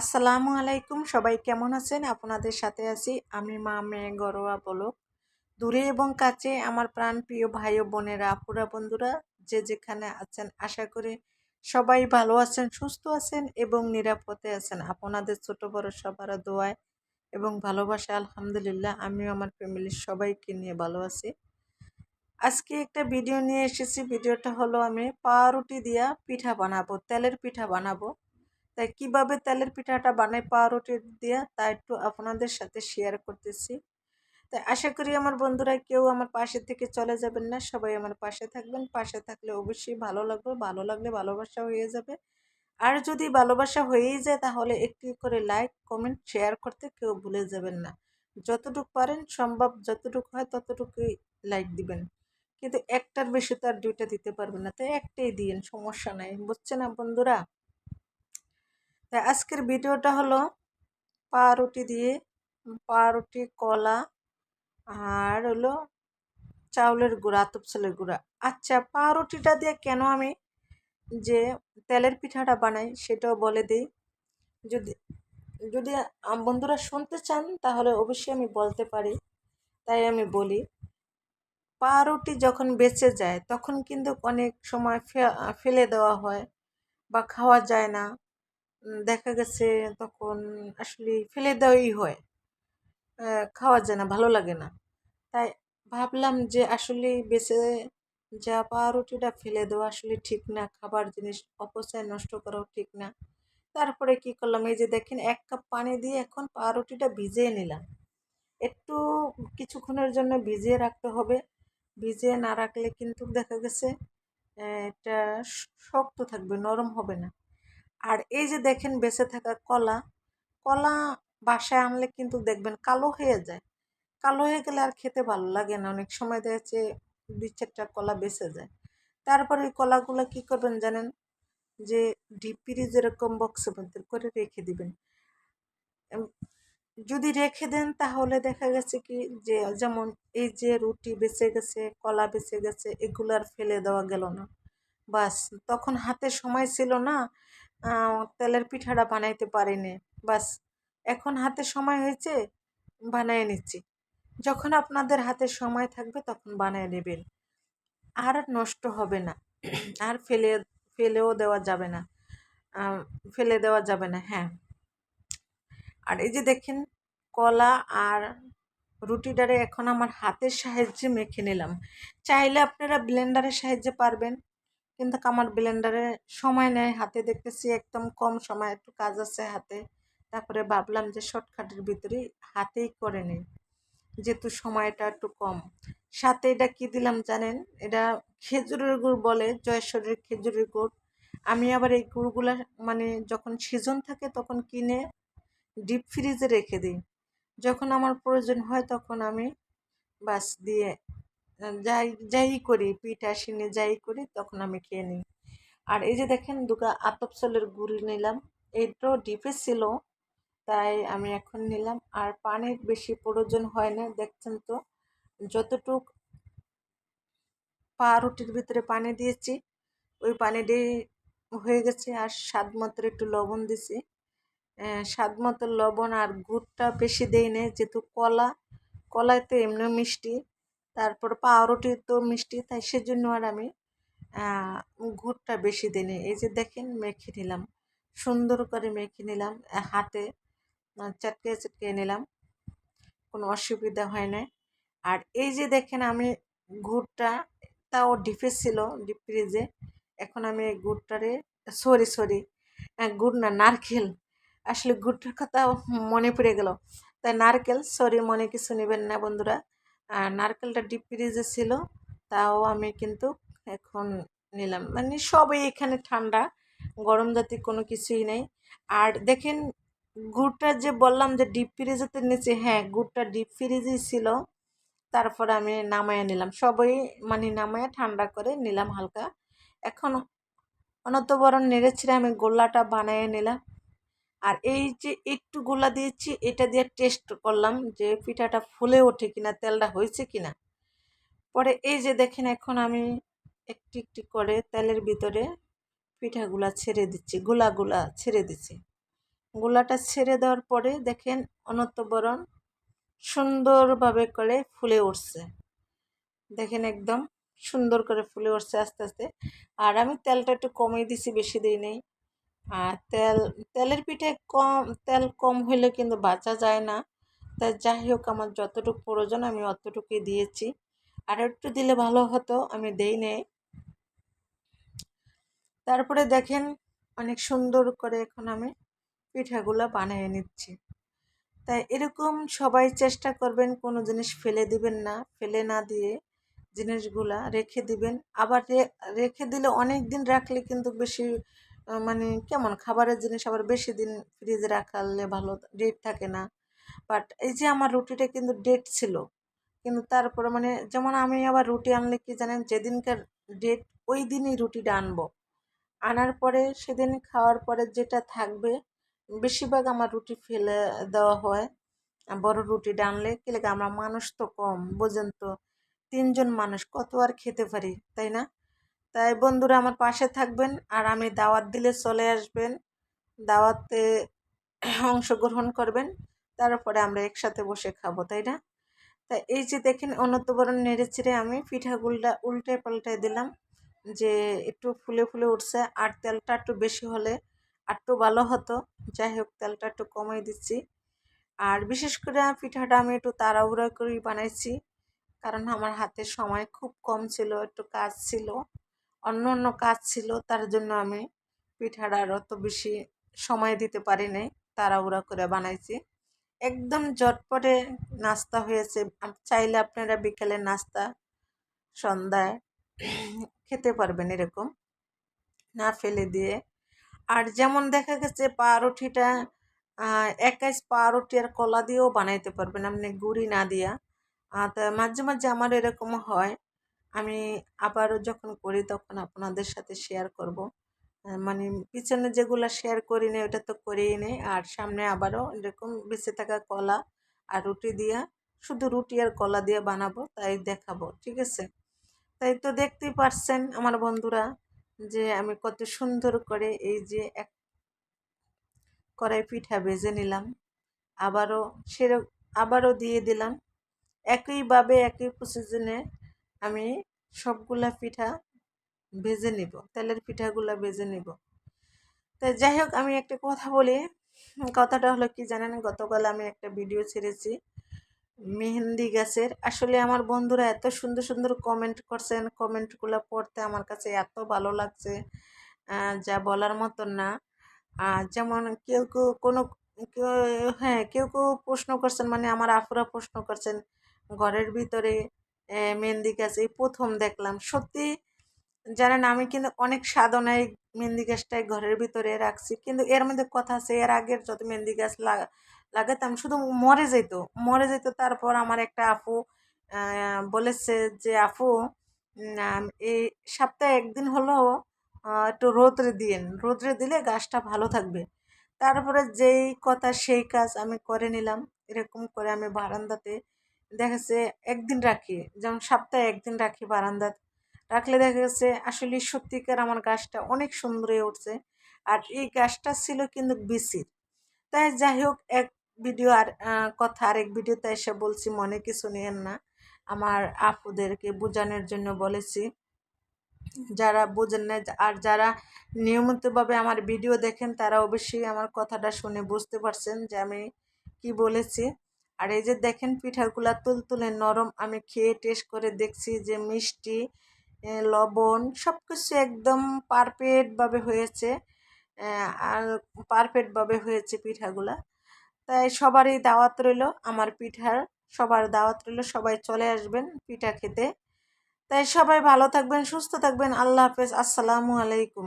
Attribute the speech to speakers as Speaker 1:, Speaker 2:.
Speaker 1: আসসালামু আলাইকুম, সবাই কেমন আছেন? আপনাদের সাথে আছি আমি মা মেয়ে গরোয়া বলক দূরে এবং কাছে আমার প্রাণ প্রিয় ভাই ও বোনেরা, আপুরা, বন্ধুরা, যে যেখানে আছেন, আশা করি সবাই ভালো আছেন, সুস্থ আছেন এবং নিরাপদে আছেন। আপনাদের ছোট বড় সবার দোয়ায় এবং ভালোবাসা আলহামদুলিল্লাহ, আমিও আমার ফ্যামিলির সবাইকে নিয়ে ভালো আছি। আজকে একটা ভিডিও নিয়ে এসেছি, ভিডিওটা হলো আমি পাউরুটি দিয়া পিঠা বানাবো, তেলের পিঠা বানাবো। তাই কীভাবে তেলের পিঠাটা বানাই পাউরুটি দিয়ে তা একটু আপনাদের সাথে শেয়ার করতেছি। তাই আশা করি আমার বন্ধুরা কেউ আমার পাশে থেকে চলে যাবেন না। সবাই আমার পাশে থাকবেন। পাশে থাকলে অবশ্যই ভালো লাগবে, ভালো লাগলে ভালোবাসা হয়ে যাবে। আর যদি ভালোবাসা হয়েই যায় তাহলে একটি করে লাইক কমেন্ট শেয়ার করতে কেউ ভুলে যাবেন না। যতটুকু পারেন, সম্ভব যতটুকু হয় ততটুকুই লাইক দিবেন। কিন্তু একটার বেশি তো আর দুইটা দিতে পারবেন না। তাই একটাই দিন, সমস্যা নাই। বুঝছেন না বন্ধুরা? আজকের ভিডিওটা হলো পাউরুটি দিয়ে পাউরুটি কলা আর হলো চাউলের গুঁড়া আতপ চালের গুঁড়া। আচ্ছা পাউরুটিটা দিয়ে কেন আমি যে তেলের পিঠাটা বানাই সেটাও বলে দিই। যদি যদি বন্ধুরা শুনতে চান তাহলে অবশ্যই আমি বলতে পারি। তাই আমি বলি পাউরুটি যখন বেঁচে যায় তখন কিন্তু অনেক সময় ফেলে দেওয়া হয় বা খাওয়া যায় না। দেখা গেছে তখন আসলে ফেলে দেওয়াই হয়। খাওয়া যায় না, ভালো লাগে না। তাই ভাবলাম যে আসলে বেঁচে যা পাউরুটিটা ফেলে দেওয়া আসলে ঠিক না, খাবার জিনিস অপচয় নষ্ট করাও ঠিক না। তারপরে কি করলাম, এই যে দেখেন এক কাপ পানি দিয়ে এখন পাউরুটিটা ভিজিয়ে নিলাম। একটু কিছুক্ষণের জন্য ভিজিয়ে রাখতে হবে। ভিজিয়ে না রাখলে কিন্তু দেখা গেছে এটা শক্ত থাকবে, নরম হবে না। আর এই যে দেখেন বেঁচে থাকা কলা কলা বাসায় আনলে কিন্তু দেখবেন কালো হয়ে যায়। কালো হয়ে গেলে আর খেতে ভালো লাগে না। অনেক সময় দেখা যাচ্ছে দুই চারটা কলা বেঁচে যায়। তারপরে ওই কলাগুলো কী করবেন জানেন? যে ডিপ ফ্রিজ এরকম বক্সের মধ্যে করে রেখে দিবেন। যদি রেখে দেন তাহলে দেখা গেছে কি যে যেমন এই যে রুটি বেঁচে গেছে, কলা বেঁচে গেছে, এগুলো আর ফেলে দেওয়া গেল না। বাস, তখন হাতে সময় ছিল না তেলের পিঠাটা বানাইতে পারিনি। বাস, এখন হাতে সময় হয়েছে, বানিয়ে নিচ্ছি। যখন আপনাদের হাতে সময় থাকবে, তখন বানিয়ে নেবেন। আর নষ্ট হবে না। আর ফেলে, ফেলেও দেওয়া যাবে না। ফেলে দেওয়া যাবে না হ্যাঁ। আর এই যে দেখেন, কলা আর রুটিটারে এখন আমার হাতের সাহায্যে মেখে নিলাম। চাইলে আপনারা ব্লেন্ডারের সাহায্যে পারবেন। কিন্তু আমার ব্লেন্ডারে সময় নেয়, হাতে দেখতেছি একদম কম সময় একটু কাজ আছে হাতে। তারপরে ভাবলাম যে শর্টকাটের ভিতরেই হাতেই করে নিই, যেহেতু সময়টা একটু কম। সাথে এটা কি দিলাম জানেন? এটা খেজুরের গুড় বলে জয়েশ্বরের খেজুরের গুড়। আমি আবার এই গুড়গুলা মানে যখন সিজন থাকে তখন কিনে ডিপ ফ্রিজে রেখে দিই। যখন আমার প্রয়োজন হয় তখন আমি বাস দিয়ে যাই যাই করি, পিঠা সিনে যাই করি, তখন আমি খেয়ে নিই। আর এই যে দেখেন দুটা আতপ চালের গুড়ি নিলাম এইটাও ডিপে ছিল, তাই আমি এখন নিলাম। আর পানির বেশি প্রয়োজন হয় না, দেখছেন তো? যতটুক পা রুটির ভিতরে পানি দিয়েছি, ওই পানি দিয়ে হয়ে গেছে। আর স্বাদ মতো একটু লবণ দিছি। স্বাদ মতো লবণ আর গুড়টা বেশি দেই নেই, যেহেতু কলা কলায় তো এমনি মিষ্টি। তারপর পাউরুটি তো মিষ্টি, তাই সেজন্য আর আমি গুড়টা বেশি দিনে এই যে দেখেন, মেখে নিলাম। সুন্দর করে মেখে নিলাম হাতে চাটকে চাটকে নিলাম। কোনো অসুবিধা হয় না আর এই যে দেখেন, আমি গুড়টা, তাও ডিপে ছিল, ডিপ ফ্রিজে। এখন আমি গুড়টারে, সরি সরি গুড় না, নারকেল। আসলে গুড়টার কথা মনে পড়ে গেল। তাই নারকেল, সরি, মনে কিছু নেবেন না বন্ধুরা। আর নারকেলটা ডিপ ফ্রিজে ছিল, তাও আমি কিন্তু এখন নিলাম। মানে সবই এখানে ঠান্ডা, গরম জাতি কোনো কিছুই নেই। আর দেখেন, গুড়টা যে বললাম যে ডিপ ফ্রিজেতে নিচে হ্যাঁ গুড়টা ডিপ ফ্রিজেই ছিল, তারপর আমি নামাইয়া নিলাম। সবই মানে নামাইয়া ঠান্ডা করে নিলাম হালকা। এখন অনতবরণ নেড়েছিলাম আমি গোল্লাটা বানিয়ে নিলাম। আর এই যে একটু গোলা দিয়েছি, এটা দিয়ে টেস্ট করলাম যে পিঠাটা ফুলে ওঠে কিনা, তেলটা হয়েছে কিনা। পরে এই যে দেখেন এখন আমি একটি একটি করে তেলের ভিতরে পিঠাগুলা ছেড়ে দিচ্ছি গোলাগুলা ছেড়ে দিচ্ছি। গোলাটা ছেড়ে দেওয়ার পরে দেখেন অনন্তবরণ সুন্দরভাবে করে ফুলে উঠছে। দেখেন একদম সুন্দর করে ফুলে উঠছে আস্তে আস্তে। আর আমি তেলটা একটু কমিয়ে দিছি, বেশি দিই নেই। আর তেল, তেলের পিঠে কম, তেল কম হইলে কিন্তু বাঁচা যায় না। তাই যাই হোক, আমার যতটুকু প্রয়োজন আমি অতটুকুই দিয়েছি। আর একটু দিলে ভালো হতো, আমি দেই নেই। তারপরে দেখেন, অনেক সুন্দর করে এখন আমি পিঠাগুলো বানিয়ে নিচ্ছি। তাই এরকম সবাই চেষ্টা করবেন, কোনো জিনিস ফেলে দিবেন না। ফেলে না দিয়ে জিনিসগুলা রেখে দিবেন। আবার রেখে দিলে অনেক দিন রাখলে কিন্তু বেশি মানে কেমন খাবারের জিনিস আবার বেশি দিন ফ্রিজে রাখালে ভালো ডেট থাকে না। বাট এই যে আমার রুটিটা কিন্তু ডেট ছিল, কিন্তু তারপরে মানে যেমন আমি আবার রুটি আনলে কি জানেন, যেদিনকার ডেট ওই দিনই রুটিটা আনব। আনার পরে সেদিন খাওয়ার পরে যেটা থাকবে, বেশিরভাগ আমার রুটি ফেলে দেওয়া হয়। বড় রুটি ডানলে কি লাগে, আমরা মানুষ তো কম, বোঝেন তো, তিনজন মানুষ, কত আর খেতে পারি, তাই না? তাই বন্ধুরা আমার পাশে থাকবেন আর আমি দাওয়াত দিলে চলে আসবেন। দাওয়াতে অংশগ্রহণ করবেন, তারপরে আমরা একসাথে বসে খাব, তাই না? তাই এই যে দেখেন অনন্তবরণ নেড়ে চেড়ে আমি পিঠাগুলটা উল্টে পাল্টে দিলাম যে একটু ফুলে ফুলে উঠছে আর তেলটা একটু বেশি হলে একটু ভালো হতো। যাই হোক, তেলটা একটু কমিয়ে দিচ্ছি। আর বিশেষ করে পিঠাটা আমি একটু তাড়াহুড়া করেই বানাইছি, কারণ আমার হাতে সময় খুব কম ছিল, একটু কাজ ছিল। অন্য অন্য কাজ ছিল, তার জন্য আমি পিঠাটার অত বেশি সময় দিতে পারি নাই তাড়াহুড়া করে বানাইছি। একদম জটপটে নাস্তা হয়েছে। চাইলে আপনারা বিকেলে নাস্তা সন্ধ্যায় খেতে পারবেন এরকম। না ফেলে দিয়ে। আর যেমন দেখা গেছে, পাউরুটিটা একাইশ পাউরুটি আর কলা দিয়েও বানাইতে পারবেন। আপনি গুড়ি না দিয়া। তা মাঝে মাঝে আমার এরকম হয়। আমি আবারও যখন করি তখন আপনাদের সাথে শেয়ার করব। মানে পিছনে যেগুলো শেয়ার করি নি ওটা তো করেই নেই। আর সামনে আবারও এরকম বেঁচে থাকা কলা আর রুটি দিয়া, শুধু রুটি আর কলা দিয়ে বানাবো, তাই দেখাবো, ঠিক আছে? তাই তো দেখতেই পারছেন আমার বন্ধুরা যে আমি কত সুন্দর করে এই যে এক কড়াই পিঠা ভেজে নিলাম, আবারও সের আবারও দিয়ে দিলাম। একইভাবে, একই প্রসিজনে আমি সবগুলা পিঠা ভেজে নিব, তেলের পিঠাগুলো ভেজে নিব। তাই যাই হোক, আমি একটা কথা বলি। কথাটা হলো কি জানেন, গতকাল আমি একটা ভিডিও ছেড়েছি মেহেন্দি গাছের। আসলে আমার বন্ধুরা এত সুন্দর সুন্দর কমেন্ট করছেন কমেন্টগুলো পড়তে আমার কাছে এত ভালো লাগছে যা বলার মতন না। যেমন কেউ কেউ কোনো, কেউ হ্যাঁ কেউ কেউ প্রশ্ন করছেন মানে আমার আফুরা প্রশ্ন করছেন, ঘরের ভিতরে মেহেন্দি গাছ এই প্রথম দেখলাম। সত্যি জানেন, আমি কিন্তু অনেক সাধনায় মেহেন্দি গাছটাই ঘরের ভিতরে রাখছি। কিন্তু এর মধ্যে কথা আছে, এর আগের যত মেহেন্দি গাছ লাগাতাম, শুধু মরে যেত। মরে যেত তারপর আমার একটা আপু বলেছে যে, আপু এই সপ্তাহে একদিন হলো একটু রোদ্রে দিন রোদ্রে দিলে গাছটা ভালো থাকবে। তারপরে যেই কথা, সেই কাজ আমি করে নিলাম। এরকম করে আমি বারান্দাতে দেখেছে একদিন রাখি, যেমন সপ্তাহে একদিন রাখি বারান্দাত। রাখলে দেখা গেছে আসলে সত্যিকার আমার গাছটা অনেক সুন্দর হয়ে উঠছে। আর এই গাছটা ছিল কিন্তু বিসির তাই যাই হোক, এক ভিডিও আর কথা আরেক ভিডিওতে এসে বলছি, মনে কিছু নিয়েন না। আমার আপুদেরকে বোঝানোর জন্য বলেছি। যারা বোঝেন না আর যারা নিয়মিতভাবে আমার ভিডিও দেখেন, তারা অবশ্যই আমার কথাটা শুনে বুঝতে পারছেন যে আমি কি বলেছি। আর এই যে দেখেন পিঠাগুলা তুলতুলে নরম আমি খেয়ে টেস্ট করে দেখছি যে মিষ্টি লবণ সব কিছু একদম পারফেক্টভাবে হয়েছে আর পারফেক্টভাবে হয়েছে পিঠাগুলা। তাই সবারই দাওয়াত রইল আমার পিঠার, সবার দাওয়াত রইল সবাই চলে আসবেন পিঠা খেতে। তাই সবাই ভালো থাকবেন, সুস্থ থাকবেন, আল্লাহ হাফেজ, আসসালামু আলাইকুম।